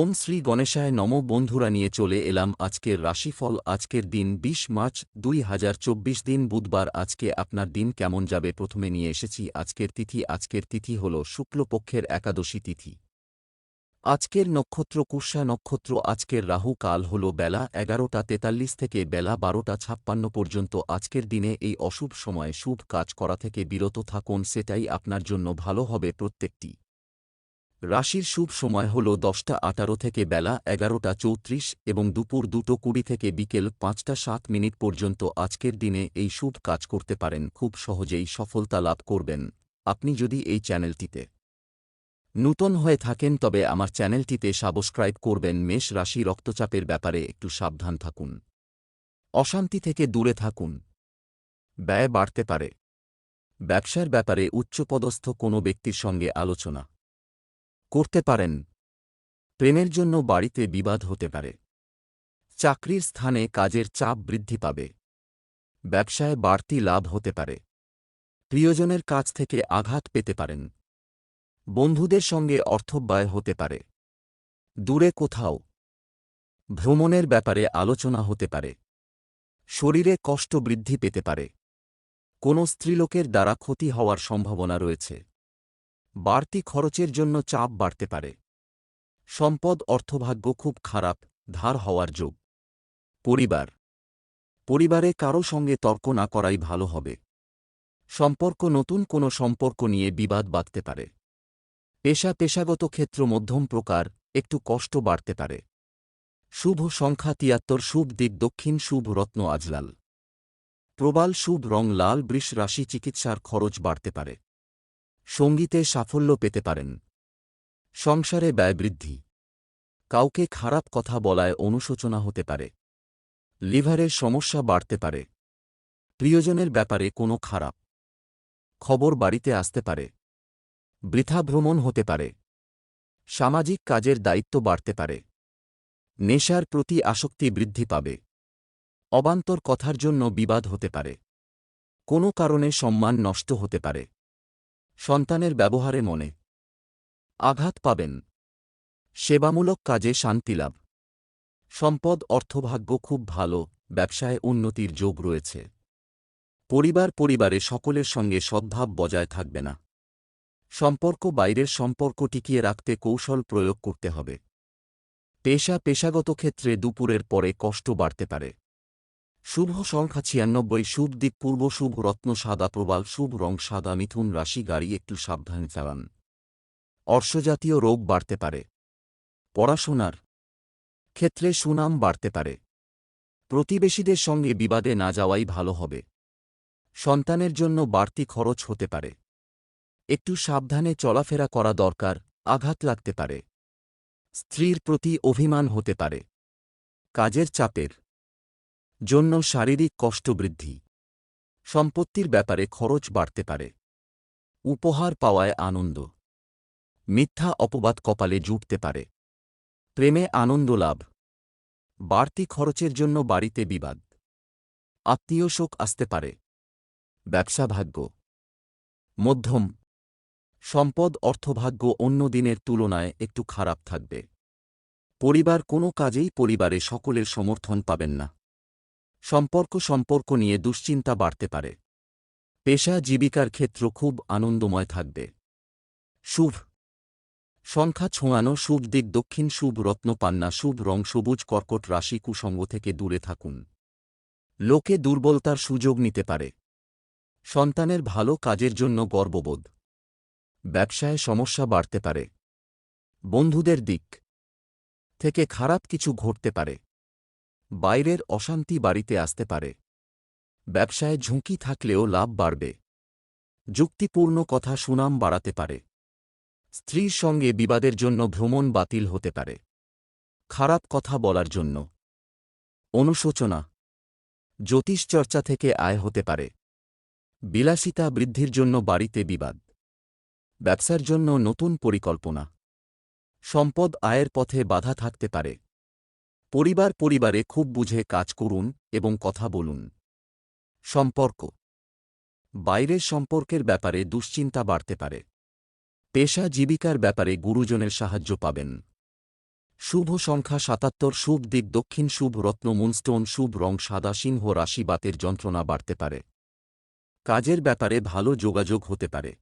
ওম শ্রী গণেশায় নম বন্ধুরা নিয়ে চলে এলাম আজকের রাশিফল। আজকের দিন বিশ মার্চ দুই হাজার চব্বিশ দিন বুধবার। আজকে আপনার দিন কেমন যাবে? প্রথমে নিয়ে এসেছি আজকের তিথি। আজকের তিথি হল শুক্লপক্ষের একাদশী তিথি। আজকের নক্ষত্র কুর্ষা নক্ষত্র। আজকের রাহু কাল হল বেলা এগারোটা তেতাল্লিশ থেকে বেলা বারোটা ছাপ্পান্ন পর্যন্ত। আজকের দিনে এই অশুভ সময়ে শুভ কাজ করা থেকে বিরত থাকুন। সেটাই আপনার জন্য ভালো হবে প্রত্যেকটি। রাশির শুভ সময় হল দশটা আঠারো থেকে বেলা এগারোটা চৌত্রিশ এবং দুপুর দুটো কুড়ি থেকে বিকেল পাঁচটা সাত মিনিট পর্যন্ত আজকের দিনে এই শুভ কাজ করতে পারেন, খুব সহজেই সফলতা লাভ করবেন। আপনি যদি এই চ্যানেলটিতে নূতন হয়ে থাকেন, তবে আমার চ্যানেলটিতে সাবস্ক্রাইব করবেন। মেষ রাশি রক্তচাপের ব্যাপারে একটু সাবধান থাকুন। অশান্তি থেকে দূরে থাকুন। ব্যয় বাড়তে পারে। ব্যবসার ব্যাপারে উচ্চপদস্থ কোনো ব্যক্তির সঙ্গে আলোচনা। করতে পারেন। প্রেমের জন্য বাড়িতে বিবাদ হতে পারে। চাকরির স্থানে কাজের চাপ বৃদ্ধি পাবে। ব্যবসায় বাড়তি লাভ হতে পারে। প্রিয়জনের কাছ থেকে আঘাত পেতে পারেন। বন্ধুদের সঙ্গে অর্থব্যয় হতে পারে। দূরে কোথাও। ভ্রমণের ব্যাপারে আলোচনা হতে পারে। শরীরে কষ্ট বৃদ্ধি পেতে পারে। কোনো স্ত্রীলোকের দ্বারা ক্ষতি হওয়ার সম্ভাবনা রয়েছে। বাড়তি খরচের জন্য চাপ বাড়তে পারে। সম্পদ অর্থভাগ্য খুব খারাপ, ধার হওয়ার যোগ। পরিবার। পরিবারে কারও সঙ্গে তর্ক না করাই ভালো হবে। সম্পর্ক নতুন কোনো সম্পর্ক নিয়ে বিবাদ বাঁধতে পারে। পেশা পেশাগত ক্ষেত্র মধ্যম প্রকার, একটু কষ্ট বাড়তে পারে। শুভ সংখ্যা তিয়াত্তর, শুভ দিক দক্ষিণ, শুভ রত্ন আজলাল। প্রবাল, শুভ রং লাল, বৃষ রাশি চিকিৎসার খরচ বাড়তে পারে। সঙ্গীতে সাফল্য পেতে পারেন। সংসারে ব্যয় বৃদ্ধি। কাউকে খারাপ কথা বলায় অনুশোচনা হতে পারে। লিভারের সমস্যা বাড়তে পারে। প্রিয়জনের ব্যাপারে কোনো খারাপ খবর বাড়িতে আসতে পারে। বৃথা ভ্রমণ হতে পারে। সামাজিক কাজের দায়িত্ব বাড়তে পারে। নেশার প্রতি আসক্তি বৃদ্ধি পাবে। অবান্তর কথার জন্য বিবাদ হতে পারে। কোনো কারণে সম্মান নষ্ট হতে পারে। সন্তানের ব্যবহারে মনে। আঘাত পাবেন। সেবামূলক কাজে শান্তিলাভ সম্পদ অর্থভাগ্য খুব ভালো, ব্যবসায় উন্নতির যোগ রয়েছে। পরিবার পরিবারে সকলের সঙ্গে সদ্ভাব বজায় থাকবে না। সম্পর্ক বাইরের সম্পর্ক টিকিয়ে রাখতে কৌশল প্রয়োগ করতে হবে। পেশা পেশাগত ক্ষেত্রে দুপুরের পরে কষ্ট বাড়তে পারে। শুভ সংখ্যা ছিয়ানব্বই, শুভ দিক পূর্ব, শুভ রত্ন সাদা প্রবাল, শুভ রং সাদা, মিথুন রাশি গাড়ি একটু সাবধানে চালান। অর্শজাতীয় রোগ বাড়তে পারে। পড়াশোনার ক্ষেত্রে সুনাম বাড়তে পারে। প্রতিবেশীদের সঙ্গে বিবাদে না যাওয়াই ভালো হবে। সন্তানের জন্য বাড়তি খরচ হতে পারে। একটু সাবধানে চলাফেরা করা দরকার, আঘাত লাগতে পারে। স্ত্রীর প্রতি অভিমান হতে পারে। কাজের চাপের জন্য শারীরিক কষ্ট বৃদ্ধি। সম্পত্তির ব্যাপারে খরচ বাড়তে পারে। উপহার পাওয়ায় আনন্দ। মিথ্যা অপবাদ কপালে জুটতে পারে। প্রেমে আনন্দ লাভ। বাড়তি খরচের জন্য বাড়িতে বিবাদ। আত্মীয় শোক আসতে পারে। ব্যবসা ভাগ্য। মধ্যম। সম্পদ অর্থভাগ্য অন্য দিনের তুলনায় একটু খারাপ থাকবে। পরিবার কোনো কাজেই পরিবারে সকলের সমর্থন পাবেন না। সম্পর্ক সম্পর্ক নিয়ে দুশ্চিন্তা বাড়তে পারে। পেশা জীবিকার ক্ষেত্র খুব আনন্দময় থাকবে। শুভ। সংখ্যা ছোঁয়ানো শুভ দিক দক্ষিণ শুভ রত্ন পান্না শুভ রং সবুজ কর্কট রাশি কুসঙ্গ থেকে দূরে থাকুন। লোকে দুর্বলতার সুযোগ নিতে পারে। সন্তানের ভালো কাজের জন্য গর্ববোধ। ব্যবসায় সমস্যা বাড়তে পারে। বন্ধুদের দিক থেকে খারাপ কিছু ঘটতে পারে। বাইরের অশান্তি বাড়িতে আসতে পারে। ব্যবসায় ঝুঁকি থাকলেও লাভ বাড়বে। যুক্তিপূর্ণ কথা সুনাম বাড়াতে পারে। স্ত্রীর সঙ্গে বিবাদের জন্য ভ্রমণ বাতিল হতে পারে। খারাপ কথা বলার জন্য। অনুশোচনা। জ্যোতিষচর্চা থেকে আয় হতে পারে। বিলাসিতা বৃদ্ধির জন্য বাড়িতে বিবাদ। ব্যবসার জন্য নতুন পরিকল্পনা। সম্পদ আয়ের পথে বাধা থাকতে পারে। পরিবার পরিবারে খুব বুঝে কাজ করুন এবং কথা বলুন। সম্পর্ক। বাইরের সম্পর্কের ব্যাপারে দুশ্চিন্তা বাড়তে পারে। পেশা জীবিকার ব্যাপারে গুরুজনের সাহায্য পাবেন। শুভ সংখ্যা সাতাত্তর, শুভ দিক দক্ষিণ, শুভ রত্ন, মুনস্টোন, শুভ রং, সাদা সিংহ, রাশি, বাতের যন্ত্রণা বাড়তে পারে। কাজের ব্যাপারে ভালো যোগাযোগ হতে পারে।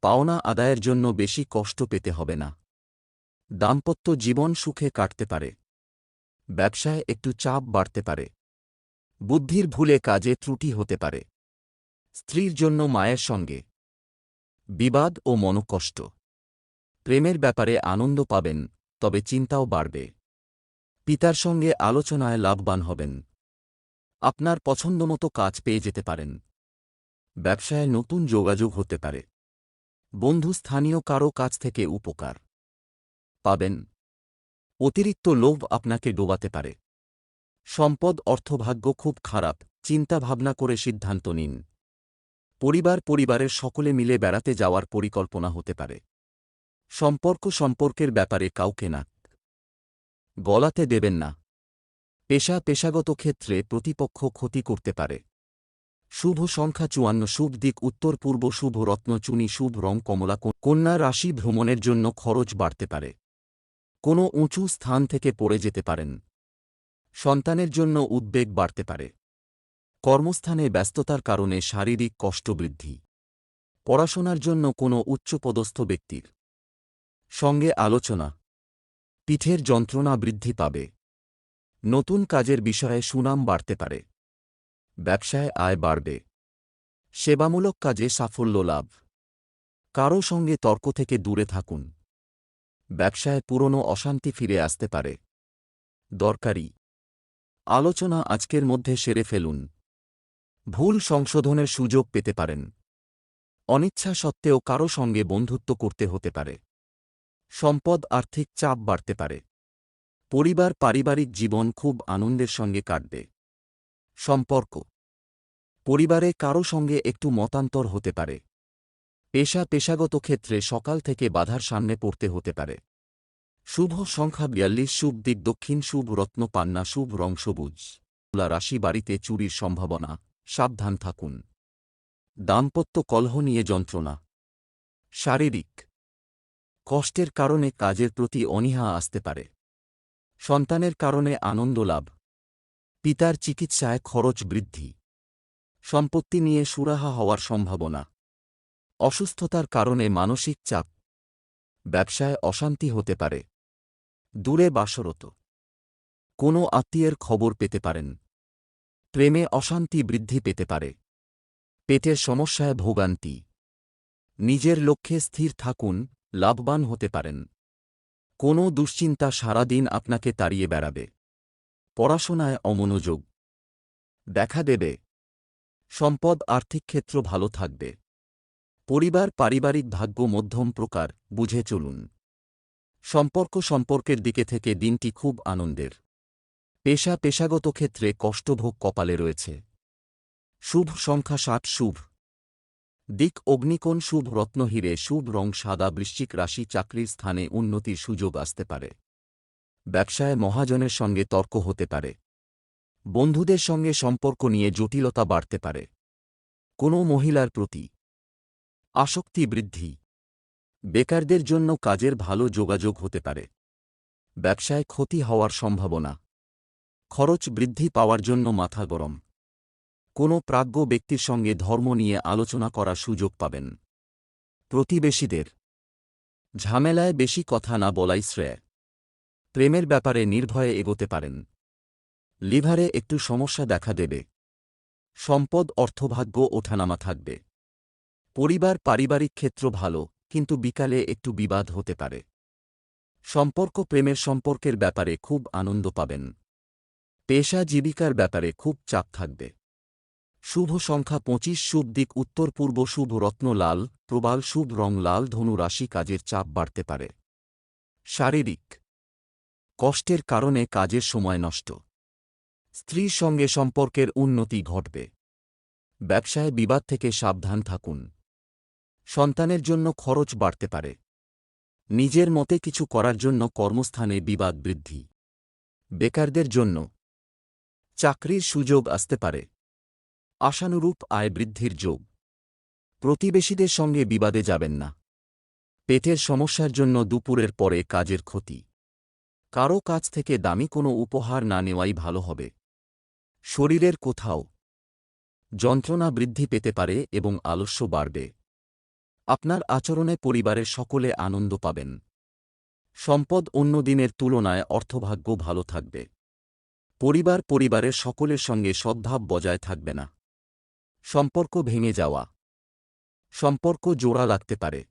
পাওনা আদায়ের জন্য বেশি কষ্ট পেতে হবে না। দাম্পত্য জীবন সুখে কাটতে পারে। ব্যবসায় একটু চাপ বাড়তে পারে। বুদ্ধির ভুলে কাজে ত্রুটি হতে পারে। স্ত্রীর জন্য মায়ের সঙ্গে। বিবাদ ও মনকষ্ট। প্রেমের ব্যাপারে আনন্দ পাবেন, তবে চিন্তাও বাড়বে। পিতার সঙ্গে আলোচনায় লাভবান হবেন। আপনার পছন্দমতো কাজ পেয়ে যেতে পারেন। ব্যবসায় নতুন যোগাযোগ হতে পারে। বন্ধু স্থানীয় কারও কাছ থেকে উপকার পাবেন। অতিরিক্ত লোভ আপনাকে ডোবাতে পারে। সম্পদ অর্থভাগ্য খুব খারাপ চিন্তা ভাবনা করে সিদ্ধান্ত নিন। পরিবার পরিবারের সকলে মিলে বেড়াতে যাওয়ার পরিকল্পনা হতে পারে। সম্পর্ক সম্পর্কের ব্যাপারে কাউকে না। গলাতে দেবেন না। পেশা পেশাগত ক্ষেত্রে প্রতিপক্ষ ক্ষতি করতে পারে। শুভ সংখ্যা চুয়ান্ন, শুভ দিক উত্তর পূর্ব, শুভ রত্নচুনি শুভ রং, কমলা, কন্যা রাশি ভ্রমণের জন্য খরচ বাড়তে পারে। কোনো উঁচু স্থান থেকে পড়ে যেতে পারেন। সন্তানের জন্য উদ্বেগ বাড়তে পারে। কর্মস্থানে ব্যস্ততার কারণে শারীরিক কষ্ট বৃদ্ধি। পড়াশোনার জন্য কোনো উচ্চপদস্থ ব্যক্তির। সঙ্গে আলোচনা। পিঠের যন্ত্রণা বৃদ্ধি পাবে। নতুন কাজের বিষয়ে সুনাম বাড়তে পারে। ব্যবসায় আয় বাড়বে। সেবামূলক কাজে সাফল্য লাভ। কারও সঙ্গে তর্ক থেকে দূরে থাকুন। ব্যবসায় পুরনো অশান্তি ফিরে আসতে পারে। দরকারি। আলোচনা আজকের মধ্যে সেরে ফেলুন। ভুল সংশোধনের সুযোগ পেতে পারেন। অনিচ্ছা সত্ত্বেও কারও সঙ্গে বন্ধুত্ব করতে হতে পারে। সম্পদ আর্থিক চাপ বাড়তে পারে। পরিবার পারিবারিক জীবন খুব আনন্দের সঙ্গে কাটবে। সম্পর্ক। পরিবারে কারও সঙ্গে একটু মতান্তর হতে পারে। পেশা পেশাগত ক্ষেত্রে সকাল থেকে বাধার সামনে পড়তে হতে পারে। শুভ সংখ্যা বিয়াল্লিশ, শুভ দিক দক্ষিণ, শুভ রত্ন পান্না, শুভ রং সবুজ। তুলা রাশি বাড়িতে চুরির সম্ভাবনা, সাবধান থাকুন। দাম্পত্য কলহ নিয়ে যন্ত্রণা। শারীরিক কষ্টের কারণে কাজের প্রতি অনীহা আসতে পারে। সন্তানের কারণে আনন্দ লাভ। পিতার চিকিৎসায় খরচ বৃদ্ধি। সম্পত্তি নিয়ে সুরাহা হওয়ার সম্ভাবনা। অসুস্থতার কারণে মানসিক চাপ। ব্যবসায় অশান্তি হতে পারে। দূরে বাসরত। কোনো আত্মীয়ের খবর পেতে পারেন। প্রেমে অশান্তি বৃদ্ধি পেতে পারে। পেটের সমস্যায় ভোগান্তি। নিজের লক্ষ্যে স্থির থাকুন, লাভবান হতে পারেন। কোনো দুশ্চিন্তা সারাদিন আপনাকে তাড়িয়ে বেড়াবে। পড়াশোনায় অমনোযোগ। দেখা দেবে। সম্পদ, আর্থিক ক্ষেত্র ভালো থাকবে। পরিবার পারিবারিক ভাগ্য মধ্যম প্রকার, বুঝে চলুন। সম্পর্ক সম্পর্কের দিকে থেকে দিনটি খুব আনন্দের। পেশা পেশাগত ক্ষেত্রে কষ্টভোগ কপালে রয়েছে। শুভ সংখ্যা ষাট, শুভ। দিক অগ্নিকোণ, শুভ রত্নহীরে শুভ রং সাদা, বৃশ্চিক রাশি চাকরির স্থানে উন্নতির সুযোগ আসতে পারে। ব্যবসায় মহাজনের সঙ্গে তর্ক হতে পারে। বন্ধুদের সঙ্গে সম্পর্ক নিয়ে জটিলতা বাড়তে পারে। কোনো মহিলার প্রতি আসক্তি বৃদ্ধি। বেকারদের জন্য কাজের ভালো যোগাযোগ হতে পারে। ব্যবসায় ক্ষতি হওয়ার সম্ভাবনা। খরচ বৃদ্ধি পাওয়ার জন্য মাথা গরম। কোনো প্রাজ্ঞ ব্যক্তির সঙ্গে ধর্ম নিয়ে আলোচনা করার সুযোগ পাবেন। প্রতিবেশীদের। ঝামেলায় বেশি কথা না বলাই শ্রেয়। প্রেমের ব্যাপারে নির্ভয়ে এগোতে পারেন। লিভারে একটু সমস্যা দেখা দেবে। সম্পদ অর্থভাগ্য ওঠানামা থাকবে। পরিবার পারিবারিক ক্ষেত্র ভালো, কিন্তু বিকালে একটু বিবাদ হতে পারে। সম্পর্ক প্রেমের সম্পর্কের ব্যাপারে খুব আনন্দ পাবেন। পেশা জীবিকার ব্যাপারে খুব চাপ থাকবে। শুভ সংখ্যা পঁচিশ, শুভ দিক উত্তর পূর্ব, শুভ রত্ন লাল, প্রবাল, শুভ রং লাল, ধনু রাশি কাজের চাপ বাড়তে পারে। শারীরিক কষ্টের কারণে কাজের সময় নষ্ট। স্ত্রীর সঙ্গে সম্পর্কের উন্নতি ঘটবে। ব্যবসায় বিবাদ থেকে সাবধান থাকুন। সন্তানের জন্য খরচ বাড়তে পারে। নিজের মতে কিছু করার জন্য কর্মস্থানে বিবাদ বৃদ্ধি। বেকারদের জন্য চাকরির সুযোগ আসতে পারে। আশানুরূপ আয় বৃদ্ধির যোগ। প্রতিবেশীদের সঙ্গে বিবাদে যাবেন না। পেটের সমস্যার জন্য দুপুরের পরে কাজের ক্ষতি। কারও কাছ থেকে দামি কোনো উপহার না নেওয়াই ভালো হবে। শরীরের কোথাও যন্ত্রণা বৃদ্ধি পেতে পারে এবং আলস্য বাড়বে। আপনার আচরণে পরিবারের সকলে আনন্দ পাবেন। সম্পদ অন্য দিনের তুলনায় অর্থভাগ্য ভালো থাকবে। পরিবার পরিবারের সকলের সঙ্গে সদ্ভাব বজায় থাকবে না। সম্পর্ক ভেঙে যাওয়া। সম্পর্ক জোড়া লাগতে পারে।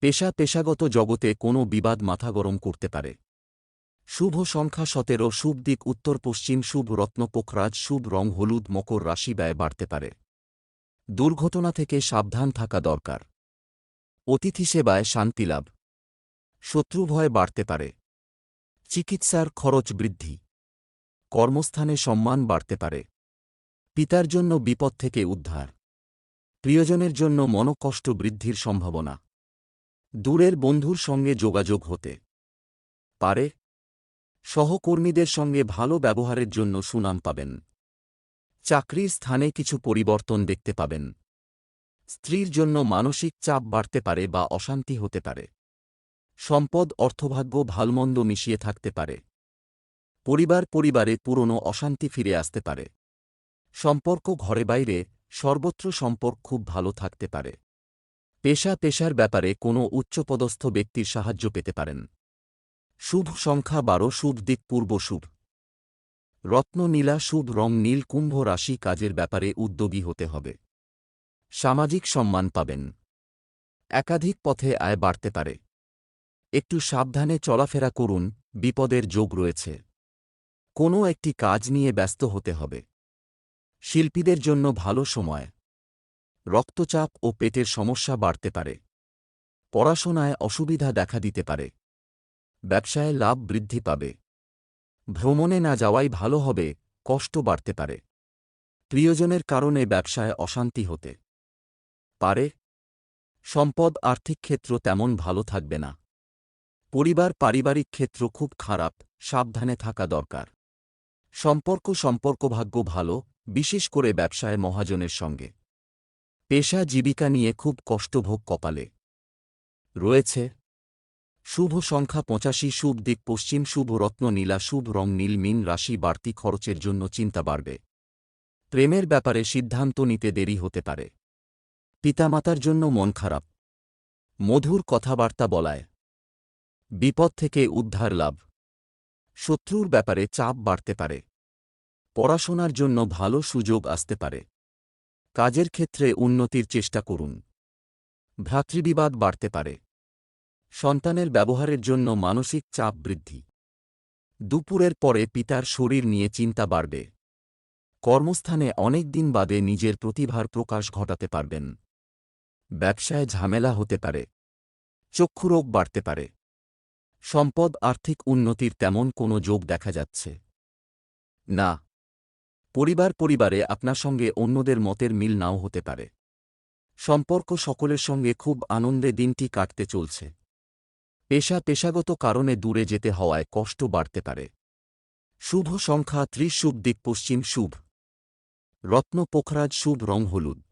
পেশা পেশাগত জগতে কোনো বিবাদ মাথা গরম করতে পারে। শুভ সংখ্যা সতেরো, শুভ দিক উত্তর পশ্চিম, শুভ রত্ন পোখরাজ, শুভ রং হলুদ, মকর রাশি ব্যয় বাড়তে পারে। দুর্ঘটনা থেকে সাবধান থাকা দরকার। অতিথি সেবায় শান্তিলাভ শত্রুভয় বাড়তে পারে। চিকিৎসার খরচ বৃদ্ধি। কর্মস্থানে সম্মান বাড়তে পারে। পিতার জন্য বিপদ থেকে উদ্ধার। প্রিয়জনের জন্য মনকষ্ট বৃদ্ধির সম্ভাবনা। দূরের বন্ধুর সঙ্গে যোগাযোগ হতে পারে। সহকর্মীদের সঙ্গে ভালো ব্যবহারের জন্য সুনাম পাবেন। চাকরির স্থানে কিছু পরিবর্তন দেখতে পাবেন। স্ত্রীর জন্য মানসিক চাপ বাড়তে পারে বা অশান্তি হতে পারে। সম্পদ, অর্থভাগ্য, ভালমন্দ মিশিয়ে থাকতে পারে। পরিবার পরিবারে পুরনো অশান্তি ফিরে আসতে পারে। সম্পর্ক ঘরে বাইরে, সর্বত্র সম্পর্ক খুব ভালো থাকতে পারে। পেশা পেশার ব্যাপারে কোনো উচ্চপদস্থ ব্যক্তির সাহায্য পেতে পারেন। শুভ সংখ্যা বারো, শুভ দিক পূর্ব শুভ। রত্ন নীলা, শুভ রং নীল, কুম্ভ রাশি কাজের ব্যাপারে উদ্যোগী হতে হবে। সামাজিক সম্মান পাবেন। একাধিক পথে আয় বাড়তে পারে। একটু সাবধানে চলাফেরা করুন, বিপদের যোগ রয়েছে। কোনো একটি কাজ নিয়ে ব্যস্ত হতে হবে। শিল্পীদের জন্য ভালো সময়। রক্তচাপ ও পেটের সমস্যা বাড়তে পারে। পড়াশোনায় অসুবিধা দেখা দিতে পারে। ব্যবসায় লাভ বৃদ্ধি পাবে। ভ্রমণে না যাওয়াই ভালো হবে, কষ্ট বাড়তে পারে। প্রিয়জনের কারণে ব্যবসায় অশান্তি হতে। পারে। সম্পদ আর্থিক ক্ষেত্র তেমন ভালো থাকবে না। পরিবার পারিবারিক ক্ষেত্র খুব খারাপ, সাবধানে থাকা দরকার। সম্পর্ক সম্পর্কভাগ্য ভালো, বিশেষ করে ব্যবসায় মহাজনের সঙ্গে। পেশা জীবিকা নিয়ে খুব কষ্টভোগ কপালে। রয়েছে। শুভ সংখ্যা পঁচাশি, শুভ দিক পশ্চিম, শুভ রত্ন নীলা, শুভ রং নীল, মিন রাশি বাড়তি খরচের জন্য চিন্তা বাড়বে। প্রেমের ব্যাপারে সিদ্ধান্ত নিতে দেরি হতে পারে। পিতামাতার জন্য মন খারাপ। মধুর কথাবার্তা বলায়। বিপদ থেকে উদ্ধার লাভ। শত্রুর ব্যাপারে চাপ বাড়তে পারে। পড়াশোনার জন্য ভালো সুযোগ আসতে পারে। কাজের ক্ষেত্রে উন্নতির চেষ্টা করুন। ভ্রাতৃবিবাদ বাড়তে পারে। সন্তানের ব্যবহারের জন্য মানসিক চাপ বৃদ্ধি। দুপুরের পরে পিতার শরীর নিয়ে চিন্তা বাড়বে। কর্মস্থানে অনেক দিন বাদে নিজের প্রতিভার প্রকাশ ঘটাতে পারবেন। ব্যবসায় ঝামেলা হতে পারে। চক্ষুরোগ বাড়তে পারে। সম্পদ আর্থিক উন্নতির তেমন কোনো যোগ দেখা যাচ্ছে। না। পরিবার পরিবারে আপনার সঙ্গে অন্যদের মতের মিল নাও হতে পারে। সম্পর্ক সকলের সঙ্গে খুব আনন্দে দিনটি কাটতে চলছে। পেশা পেশাগত কারণে দূরে যেতে হওয়ায় কষ্ট বাড়তে পারে। শুভ সংখ্যা ত্রিশ শুভ দিক পশ্চিম শুভ। রত্ন পোখরাজ শুভ, রং হলুদ।